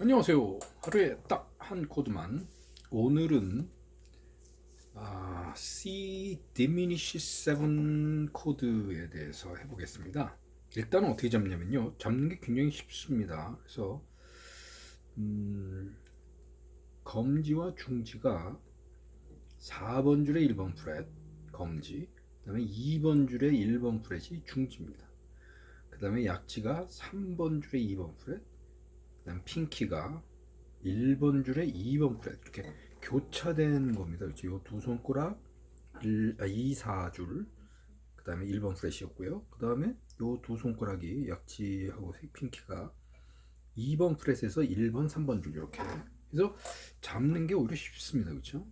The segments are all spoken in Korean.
안녕하세요. 하루에 딱 한 코드만. 오늘은 아, C diminish 7 코드에 대해서 해보겠습니다. 일단 어떻게 잡냐면요. 잡는 게 굉장히 쉽습니다. 그래서 음, 검지와 중지가 4번 줄에 1번 프렛 검지, 그다음에 2번 줄에 1번 프렛이 중지입니다. 그다음에 약지가 3번 줄에 2번 프렛, 그다음 핑키가 1번 줄에 2번 프렛 이렇게 교차된 겁니다. 이두 손가락 1, 아, 2, 4줄 그 다음에 1번 프렛이었고요. 그 다음에 이두 손가락이 약지하고 핑키가 2번 프렛에서 1번, 3번 줄 이렇게 그래서 잡는 게 오히려 쉽습니다. 그렇죠?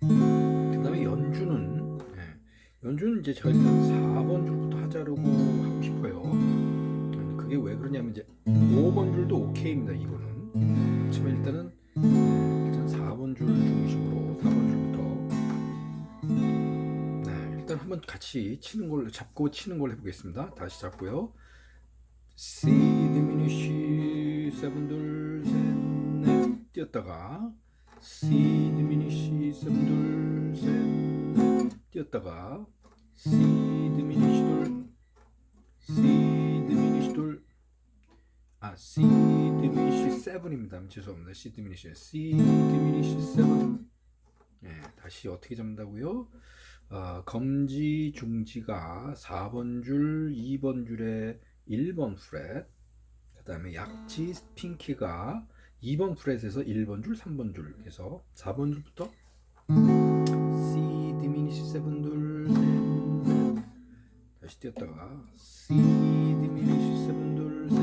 그 다음에 연주는 예, 연주는 이제 일단 4번 줄부터 하자라고 하고 싶어요. 그게 왜 그러냐면 이제 5번 줄도 오케이입니다. 이거는 그렇지만 일단은 일단 4번 줄 중심으로 4번 줄부터 네, 일단 한번 같이 치는 걸 잡고 치는 걸 해보겠습니다. 다시 잡고요. C diminish 7 둘 셋 넷 뛰었다가 C diminish 7 둘 셋 넷 뛰었다가 C diminish 둘 C 둘 아, C diminish 7입니다. 죄송합니다. C diminish. C diminish 7. 예, 다시 어떻게 잡는다고요? 아, 검지 중지가 4번 줄, 2번 줄에 1번 프렛. 그 다음에 약지 핑키가 2번 프렛에서 1번 줄, 3번 줄 해서 4번 줄부터 C diminish 7 둘, 셋, 넷. 다시 뛰었다가 C diminish 7 둘, 셋,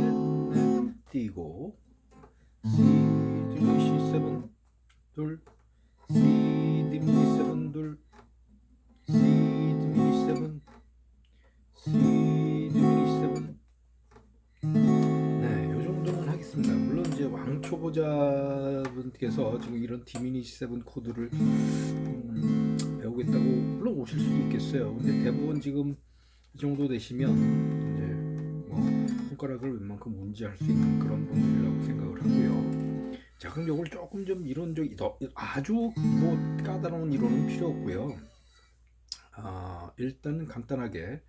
넷. 뛰고 C diminish 7둘 C diminish 7둘 C diminish 7 C diminish 7 네, 요 정도는 하겠습니다. 물론 이제 왕초보자분께서 지금 이런 디미니시 7 코드를 음, 배우겠다고 물론 오실 수도 있겠어요. 근데 대부분 지금 이 정도 되시면 손가락을 웬만큼 운지할 수 있는 그런 분들이라고 생각을 하고요. 자, 그럼 요걸 조금 좀 이론적 더 아주 뭐 까다로운 이론은 필요 없고요. 아, 일단은 간단하게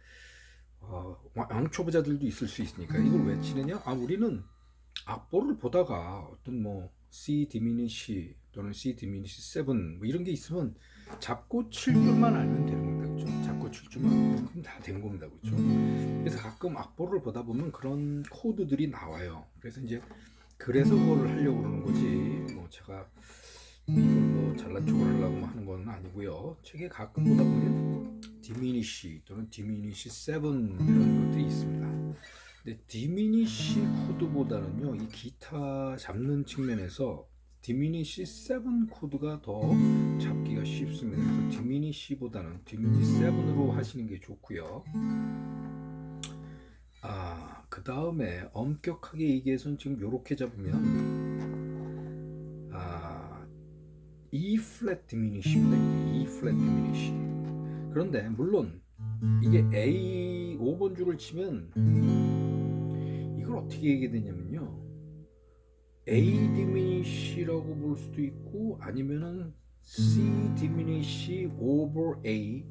어, 왕초보자들도 있을 수 있으니까 이걸 왜 치느냐? 아, 우리는 악보를 보다가 어떤 뭐 C 디미니시 또는 C 디미니시 7 뭐 이런 게 있으면 잡고 칠 줄만 알면 되는 겁니다. 줄만 알면 그럼 다된 겁니다. 그렇죠? 그래서 가끔 악보를 보다 보면 그런 코드들이 나와요. 그래서 이제 그래서 그걸 하려고 그러는 거지. 뭐 제가 이걸 뭐 잘난 척을 하려고 하는 건 아니고요. 책에 가끔 보다 보면 디미니시 또는 디미니시 7 이런 것들이 있습니다. 근데 디미니시 코드보다는요, 이 기타 잡는 측면에서 디미니시 7 코드가 더 잡기가 쉽습니다. 그래서 디미니시보다는 디미니시 7으로 하시는 게 좋고요. 아, 그 다음에 엄격하게 얘기해서는 지금 이렇게 잡으면 아, E 플랫 디미니시입니다. E 플랫 디미니시. 그런데 물론 이게 A 5번 줄을 치면 이걸 어떻게 얘기해야 되냐면요. A 디미니시라고 볼 수도 있고 아니면은 C 디미니시 over A,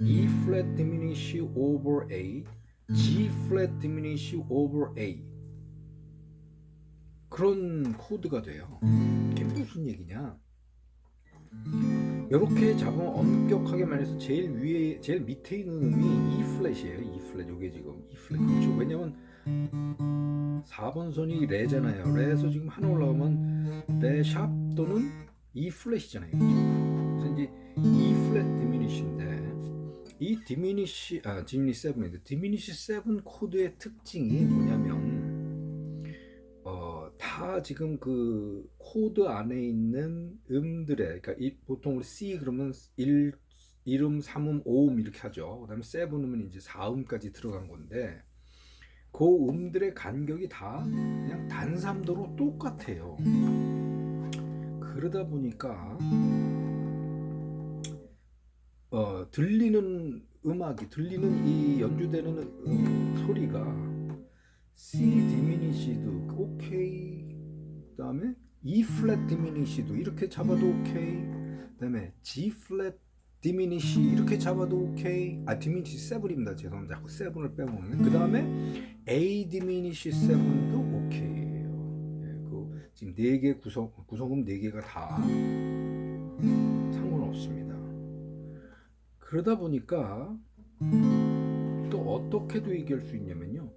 E 플랫 디미니시 over A, G 플랫 디미니시 over A 그런 코드가 돼요. 이게 무슨 얘기냐? 이렇게 잡으면 엄격하게 말해서 제일 위에 제일 밑에 있는 음이 E 플랫이에요. E 플랫 이게 지금 E 플랫 그렇죠. 왜냐면 4번 선이 레잖아요. 레에서 지금 하나 올라오면 레샵 또는 E 플랫이잖아요. 그래서 이제 E 플랫 디미니시인데 이 디미니시 아 디미니시 7인데 디미니시 7 코드의 특징이 뭐냐면 어, 다 지금 그 코드 안에 있는 음들의 그러니까 이, 보통 우리 C 그러면 1 1음, 3음, 5음 이렇게 하죠. 그다음에 7음은 이제 4음까지 들어간 건데 그 음들의 간격이 다 그냥 단삼도로 똑같아요. 그러다 보니까 어, 들리는 음악이 들리는 이 연주되는 음, 소리가 C 디미니시도 오케이 그다음에 E 플랫 디미니시도 이렇게 잡아도 오케이. 그다음에 G 플랫 디미니시 이렇게 잡아도 오케이. 아 디미니시 세븐입니다. 죄송합니다. 자꾸 세븐을 빼먹는. 그 다음에 A 디미니시 세븐도 오케이예요. 예, 그 지금 네 개 구성 구성음 네 개가 다 상관없습니다. 그러다 보니까 또 어떻게도 얘기할 수 있냐면요.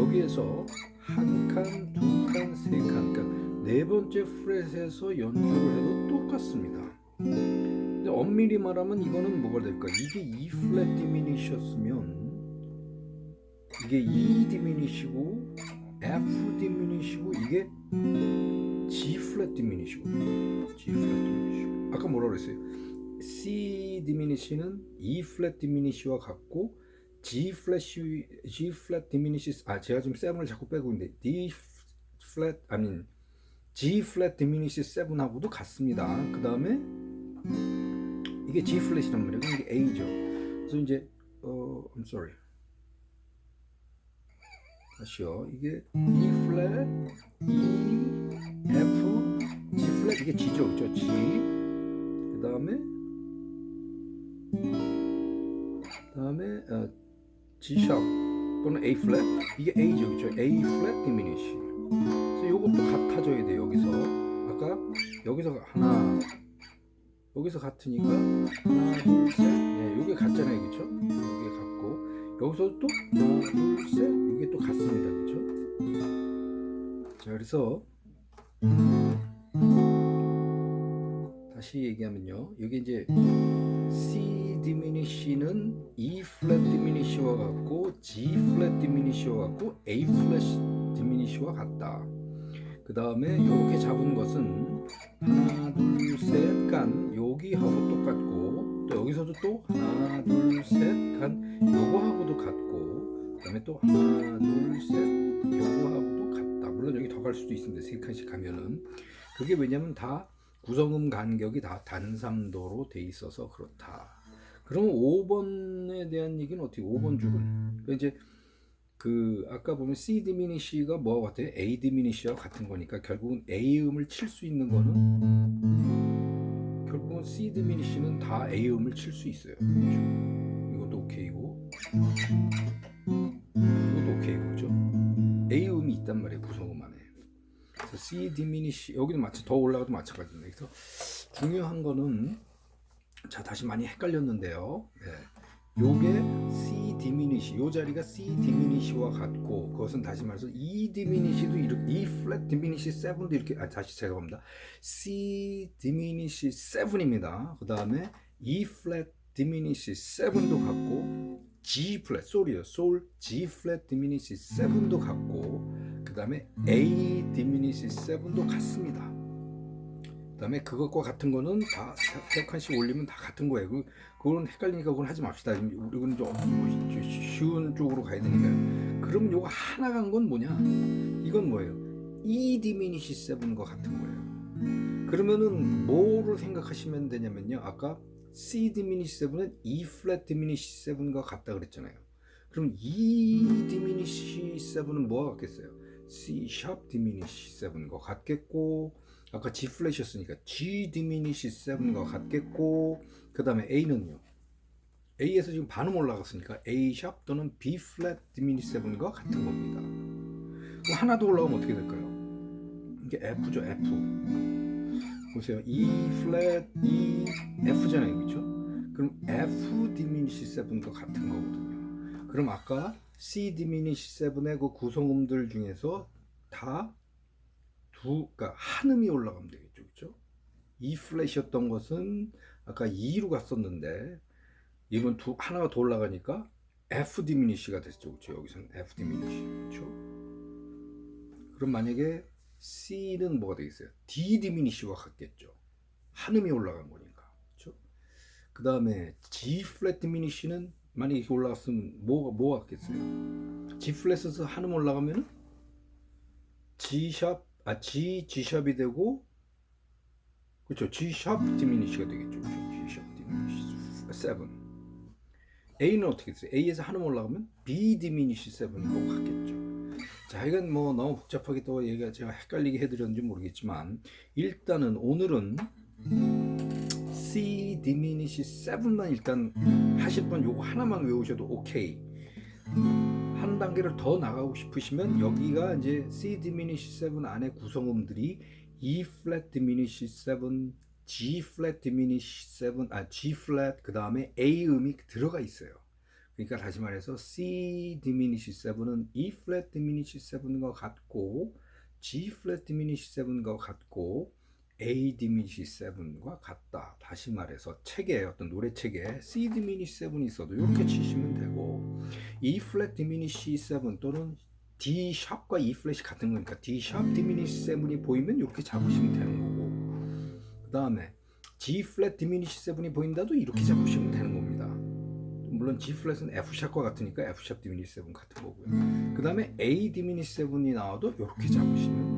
여기에서 한 칸, 두 칸, 세 칸, 그러니까 네 번째 프렛에서 연주를 해도 똑같습니다. 근데 엄밀히 말하면 이거는 뭐가 될까? 이게 E 플랫 디미니시였으면 이게 E 디미니시고 F 디미니시고 이게 G 플랫 디미니시고 G 플랫 디미니시. 아까 뭐라 그랬어요? C 디미니시는 E 플랫 디미니시와 같고 G 플랫이 G 플랫 디미니시 아 제가 지금 세븐을 자꾸 빼고 있는데 D 플랫 아닌 G 플랫 디미니시 세븐하고도 같습니다. 그 다음에 이게 G 플랫이란 말이에요. 이게 A죠. 그래서 이제 어 I'm sorry. 다시요. 이게 E 플랫, E, F, G 플랫 이게 G죠, 그죠? G. 그 다음에 다음에 어, G 샵 또는 A 플랫 이게 A죠, 그죠? A 플랫 디미니시. 그래서 이것도 같아져야 돼 여기서. 아까 여기서 하나 여기서 같으니까 하나 둘셋. 네, 이게 같잖아요 그쵸? 이게 같고. 여기서 또 하나 둘셋. 이게 또 같습니다 그쵸? 자 그래서 다시 얘기하면요. 여기 이제 C 디미니시는 E 플랫 디미니시와 같고 G 플랫 디미니시와 같고 A 플랫 디미니시와 같다. 그 다음에 이렇게 잡은 것은 하나 둘 셋 간. 여기하고 똑같고 또 여기서도 또 하나 둘 셋 간. 요거하고도 같고 그다음에 또 하나 둘 셋 요거하고도 같다. 물론 여기 더 갈 수도 있습니다. 세 칸씩 가면은. 그게 왜냐면 다 구성음 간격이 다 단삼도로 돼 있어서 그렇다. 그럼 5번에 대한 얘기는 어떻게 5번 줄은? 그러니까 이제 그 아까 보면 C 디미니시가 뭐와 같아요? A 디미니시와 같은 거니까 결국은 A 음을 칠 수 있는 거는 결국은 C 디미니시는 다 A 음을 칠 수 있어요. 그렇죠? 이것도 오케이고 이것도 오케이고 그죠? A 음이 있단 말이에요 구성음 안에. 그래서 C 디미니시 여기는 마치 더 올라가도 마찬가지입니다. 그래서 중요한 거는 자 다시 많이 헷갈렸는데요. 네. 요게 C 디미니시 요 자리가 C 디미니시와 같고 그것은 다시 말해서 E 디미니시도 이렇게 E 플랫 디미니시 7도 이렇게 아 다시 제가 봅니다. C 디미니시 7입니다. 그 다음에 E 플랫 디미니시 7도 같고 G 플랫 솔이요. 솔 G 플랫 디미니시 7도 같고 그 다음에 A 디미니시 7도 같습니다 그다음에 그것과 같은 거는 다 세 칸씩 올리면 다 같은 거예요. 그 그건 헷갈리니까 그건 하지 맙시다. 우리는 좀뭐 쉬운 쪽으로 가야 되니까요. 그러면 요거 하나 간 건 뭐냐? 이건 뭐예요? E 디미니시 세븐과 같은 거예요. 그러면은 뭐를 생각하시면 되냐면요. 아까 C 디미니시 세븐은 E 플랫 디미니시 세븐과 같다 그랬잖아요. 그럼 E 디미니시 세븐은 뭐가 같겠어요? C 샵 디미니시 세븐과 같겠고 아까 G 플랫이었으니까 G 디미니시 7과 같겠고 그 다음에 A는요? A에서 지금 반음 올라갔으니까 A 샵 또는 B 플랫 디미니시 7과 같은 겁니다. 그럼 하나 더 올라가면 어떻게 될까요? 이게 F죠 F. 보세요. E 플랫 E F잖아요 그렇죠? 그럼 F 디미니시 7과 같은 거거든요. 그럼 아까 C 디미니시 7의 그 구성음들 중에서 다 두, 그러니까 한 음이 올라가면 되겠죠, 그렇죠? E 플랫이었던 것은 아까 2로 갔었는데 이건 두 하나가 더 올라가니까 F 디미니시가 됐죠, 그렇죠? 여기서는 F 디미니시, 그렇죠? 그럼 만약에 C는 뭐가 되겠어요? D 디미니시와 같겠죠. 한 음이 올라간 거니까, 그렇죠? 그 다음에 G 플랫 디미니시는 만약에 이렇게 올라갔으면 뭐가 뭐 같겠어요? G 플랫에서 한 음 올라가면은 G 샵 아 G G 샵이 되고 그렇죠 G 샵 디미니시가 되겠죠 그렇죠? G 샵 디미니시 7 A는 어떻게 됐어요? A에서 하나 올라가면 B 디미니시 7하고 같겠죠 자, 이건 뭐 너무 복잡하게 또 얘기가 제가 헷갈리게 해드렸는지 모르겠지만 일단은 오늘은 C diminish 7만 일단 하실 분 요거 하나만 외우셔도 오케이. 한 단계를 더 나가고 싶으시면 여기가 이제 C diminish 7 안에 구성음들이 E flat diminish 7, G flat diminish 7, 아 G flat 그 다음에 A 음이 들어가 있어요. 그러니까 다시 말해서 C diminish 7은 E flat diminish 7과 같고 G flat diminish 7과 같고 A diminish 7과 같다. 다시 말해서 책에 어떤 노래 책에 C diminish 7이 있어도 이렇게 치시면 되고 E flat diminish 7 또는 D 샵과 E 플랫이 같은 거니까 D 샵 diminish 7이 보이면 이렇게 잡으시면 되는 거고 그 다음에 G flat diminish 7이 보인다도 이렇게 잡으시면 되는 겁니다. 물론 G 플랫은 F 샵과 같으니까 F 샵 diminish 7 같은 거고요. 그 다음에 A diminish 7이 나와도 이렇게 잡으시면.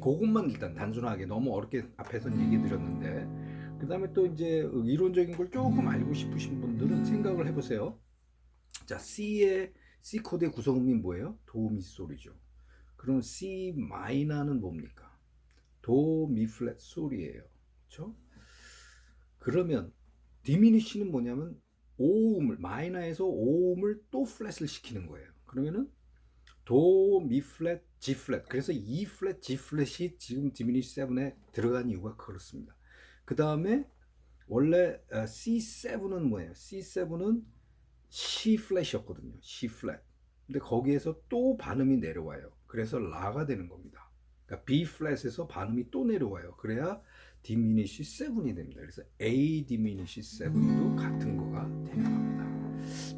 그것만 일단 단순하게 너무 어렵게 앞에서 얘기 드렸는데 그 다음에 또 이제 이론적인 걸 조금 알고 싶으신 분들은 생각을 해보세요. 자, C의 C 코드의 구성음이 뭐예요? 도, 미 소리죠. 그럼 C 마이너는 뭡니까? 도, 미 플랫 소리예요. 그렇죠? 그러면 디미니시는 뭐냐면 오음을 마이너에서 오음을 또 플랫을 시키는 거예요. 그러면은 도, 미 플랫, G 플랫. 그래서 E 플랫, G 플랫이 지금 디미니시 7에 들어간 이유가 그렇습니다. 그 다음에 원래 어, C7은 뭐예요? C7은 C 플랫이었거든요. C 플랫. 근데 거기에서 또 반음이 내려와요. 그래서 라가 되는 겁니다. 그러니까 B 플랫에서 반음이 또 내려와요. 그래야 디미니시 7이 됩니다. 그래서 A 디미니시 7도 같은 거가 겁니다.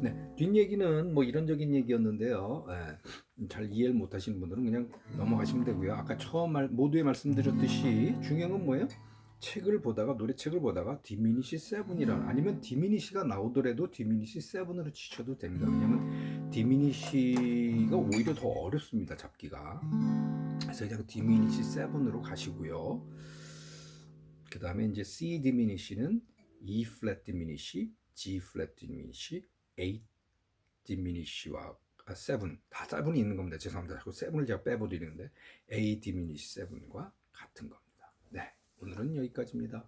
네, 뒷얘기는 뭐 이런적인 얘기였는데요. 예, 잘 이해를 못하시는 분들은 그냥 넘어가시면 되고요. 아까 처음 말, 모두에 말씀드렸듯이 중요한 건 뭐예요? 책을 보다가 노래책을 보다가 디미니시 7이라 아니면 디미니시가 나오더라도 디미니시 7으로 치셔도 됩니다. 왜냐면 디미니시가 오히려 더 어렵습니다. 잡기가. 그래서 그냥 디미니시 7으로 가시고요. 그 다음에 이제 C 디미니시는 E 플랫 디미니시, G 플랫 디미니시, A 디미니시와 아, 7, 다 7이 있는 겁니다. 죄송합니다. 자꾸 7을 제가 빼버리는데 A 디미니시 7과 같은 겁니다. 네, 오늘은 여기까지입니다.